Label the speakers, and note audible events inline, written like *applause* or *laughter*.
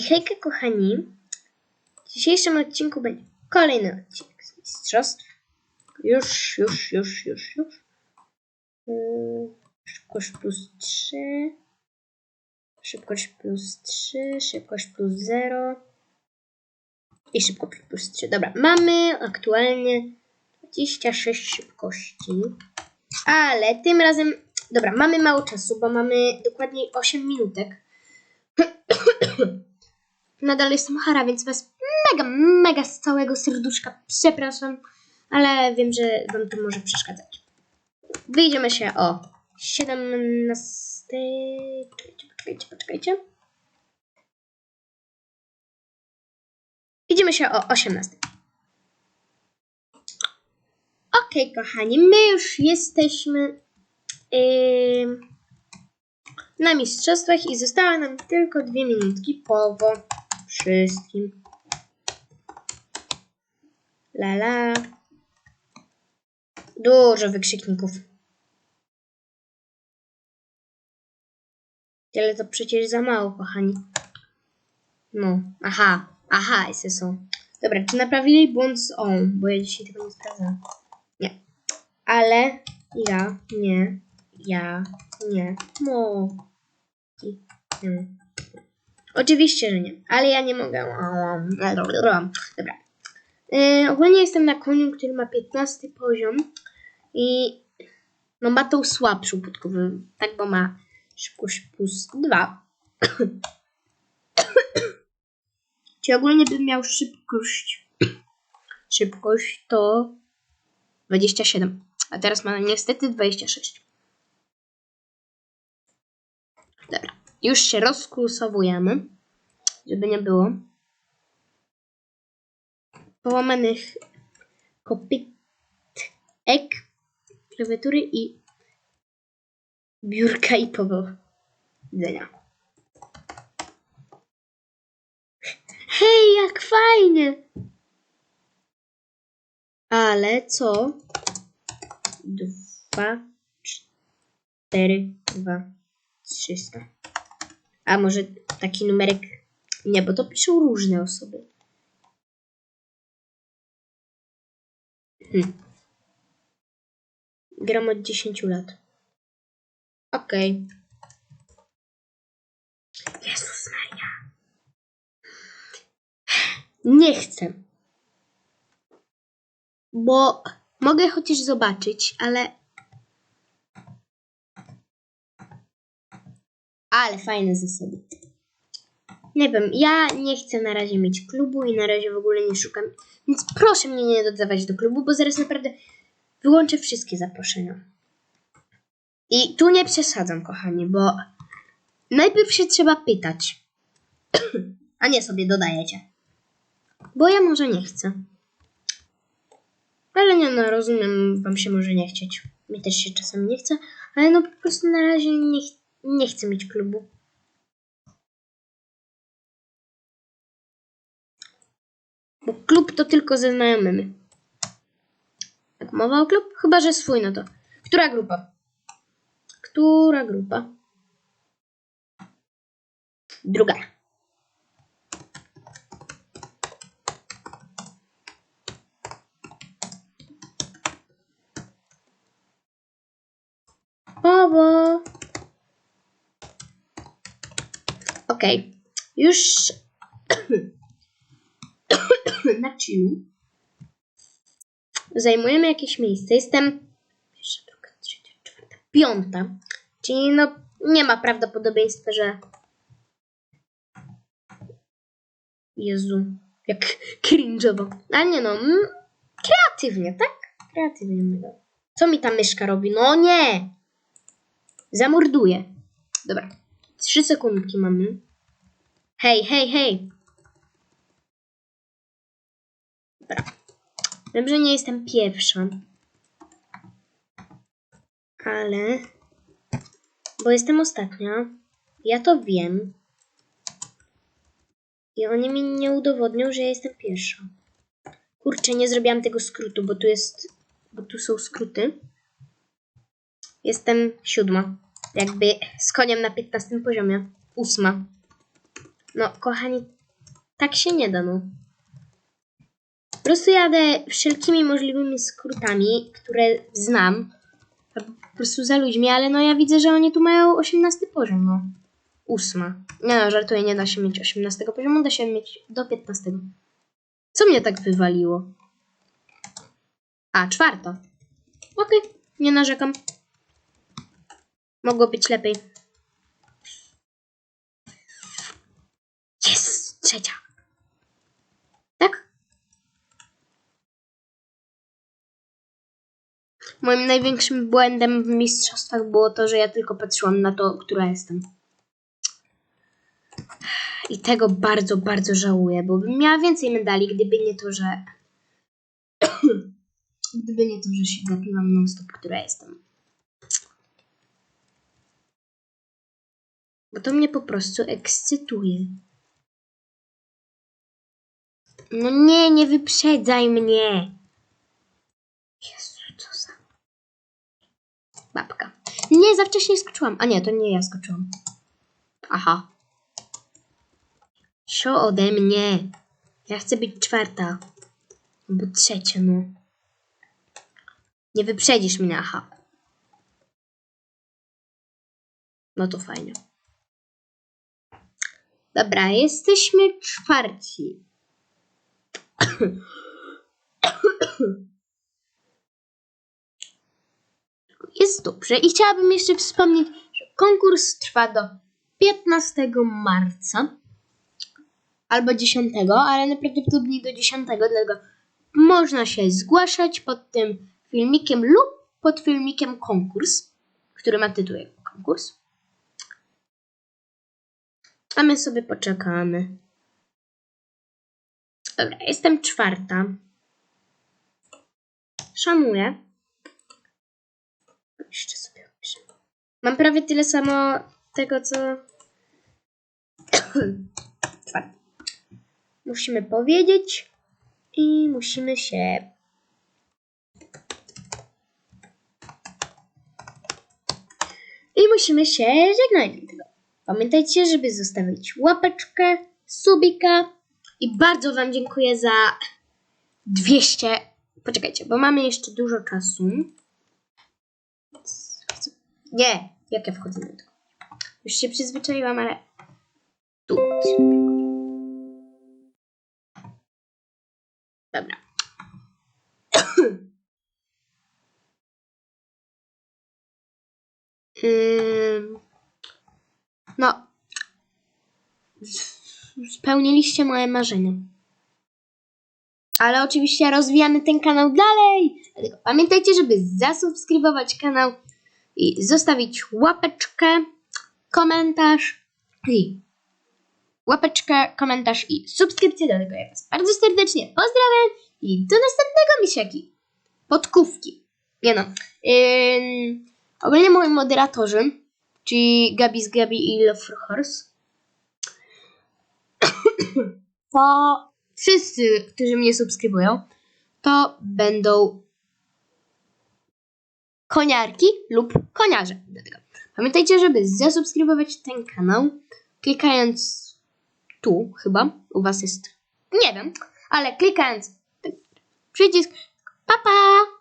Speaker 1: Hejka kochani, w dzisiejszym odcinku będzie kolejny odcinek z mistrzostw. Już, już, już, już, już. Yy, Szybkość plus 3. Szybkość plus 3, szybkość plus 0. I szybkość plus 3. Dobra, mamy aktualnie 26 szybkości. Ale tym razem, dobra, mamy mało czasu, bo mamy dokładnie 8 minutek. *clears throat* Nadal jestem chora, więc was mega, mega z całego serduszka przepraszam, ale wiem, że wam to może przeszkadzać. Wyjdziemy się o 17. Poczekajcie, poczekajcie, poczekajcie. Idziemy się o 18. Okej, kochani, my już jesteśmy yy, na mistrzostwach i zostały nam tylko dwie minutki powo wszystkim. La la. Dużo wykrzykników. Ale to przecież za mało, kochani. No, aha, aha, SSO. Dobra, czy naprawili błąd z on? Bo ja dzisiaj tego nie sprawdzam. Nie. Ale ja nie, ja nie mogę. Nie. Oczywiście, że nie, ale ja nie mogę. Dobra. Yy, ogólnie jestem na koniu, który ma 15 poziom i no ma tą słabszą podkowę, tak, bo ma szybkość plus 2. *coughs* Czyli ogólnie bym miał szybkość. Szybkość to 27, a teraz ma niestety 26. Dobra, już się rozkursowujemy, żeby nie było połamanych kopytek, klawiatury i biurka i powodzenia. Hej, jak fajnie! Ale co? Dwa, cztery, dwa, trzysta. A może taki numerek? Nie, bo to piszą różne osoby. Hmm. Gram od 10 lat. Okej. Jezus Maria. Nie chcę. Bo mogę chociaż zobaczyć, ale. Ale fajne zasady. Nie wiem, ja nie chcę na razie mieć klubu i na razie w ogóle nie szukam. Więc proszę mnie nie dodawać do klubu, bo zaraz naprawdę wyłączę wszystkie zaproszenia. I tu nie przesadzam, kochani, bo najpierw się trzeba pytać, *clears throat* a nie sobie dodajecie. Bo ja może nie chcę. Ale nie no, rozumiem, wam się może nie chcieć. Mi też się czasem nie chce, ale no po prostu na razie nie, ch nie chcę mieć klubu. Bo klub to tylko ze znajomymi. Jak mowa o klub? Chyba, że swój, no to. Która grupa? Która grupa? Druga. Okej. Już *coughs* na chillu. Zajmujemy jakieś miejsce. Jestem pierwsza, druga, trzecia, czwarta, piąta. Czyli no nie ma prawdopodobieństwa, że Jezu, jak cringe'owo. Ale nie no, mm, kreatywnie, tak? Kreatywnie. Co mi ta myszka robi? No nie! Zamorduje. Dobra, trzy sekundki mamy. Hej, hej, hej. Dobra. Wiem, że nie jestem pierwsza. Ale... Bo jestem ostatnia. Ja to wiem. I oni mi nie udowodnią, że ja jestem pierwsza. Kurczę, nie zrobiłam tego skrótu, bo tu jest... Bo tu są skróty. Jestem siódma. Jakby z koniem na 15 poziomie. Ósma. No, kochani, tak się nie da, no. Po prostu jadę wszelkimi możliwymi skrótami, które znam. Po prostu za ludźmi, ale no ja widzę, że oni tu mają 18 poziom, no. Ósma. Nie no, żartuję, nie da się mieć 18 poziomu, da się mieć do 15. Co mnie tak wywaliło? A, czwarta. Okej, nie narzekam. Mogło być lepiej. Jest! Trzecia. Tak? Moim największym błędem w mistrzostwach było to, że ja tylko patrzyłam na to, która jestem. I tego bardzo, bardzo żałuję, bo bym miała więcej medali, gdyby nie to, że. *coughs* gdyby nie to, że się gapiłam non stop, która jestem. Bo to mnie po prostu ekscytuje. No nie, nie wyprzedzaj mnie. Jezu, co za... Babka. Nie, za wcześnie skoczyłam. A nie, to nie ja skoczyłam. Aha. Sio ode mnie. Ja chcę być czwarta. Albo trzecia, no. Nie wyprzedzisz mnie, aha. No to fajnie. Dobra, jesteśmy czwarci. *coughs* Jest dobrze. I chciałabym jeszcze wspomnieć, że konkurs trwa do 15 marca albo 10, ale najprawdopodobniej do 10, dlatego można się zgłaszać pod tym filmikiem lub pod filmikiem konkurs, który ma tytuł konkurs. A my sobie poczekamy. Dobra, jestem czwarta. Szanuję. Jeszcze sobie opiszę. Mam prawie tyle samo tego, co... *coughs* czwarta. Musimy powiedzieć i musimy się... I musimy się żegnać. Pamiętajcie, żeby zostawić łapeczkę, subika i bardzo Wam dziękuję za 200. Poczekajcie, bo mamy jeszcze dużo czasu. Nie, jak ja wchodzę na to? Już się przyzwyczaiłam, ale tu. Dobra. *coughs* No, spełniliście moje marzenia. Ale oczywiście rozwijamy ten kanał dalej. Dlatego pamiętajcie, żeby zasubskrybować kanał i zostawić łapeczkę, komentarz i łapeczkę, komentarz i subskrypcję. Dlatego ja Was bardzo serdecznie pozdrawiam i do następnego misiaki. Podkówki. Nie no. Ym, ogólnie moi moderatorzy, czyli Gabi z Gabi i Love for Horse, to wszyscy, którzy mnie subskrybują, to będą koniarki lub koniarze. Dlatego pamiętajcie, żeby zasubskrybować ten kanał, klikając tu chyba, u was jest, nie wiem, ale klikając przycisk, pa pa!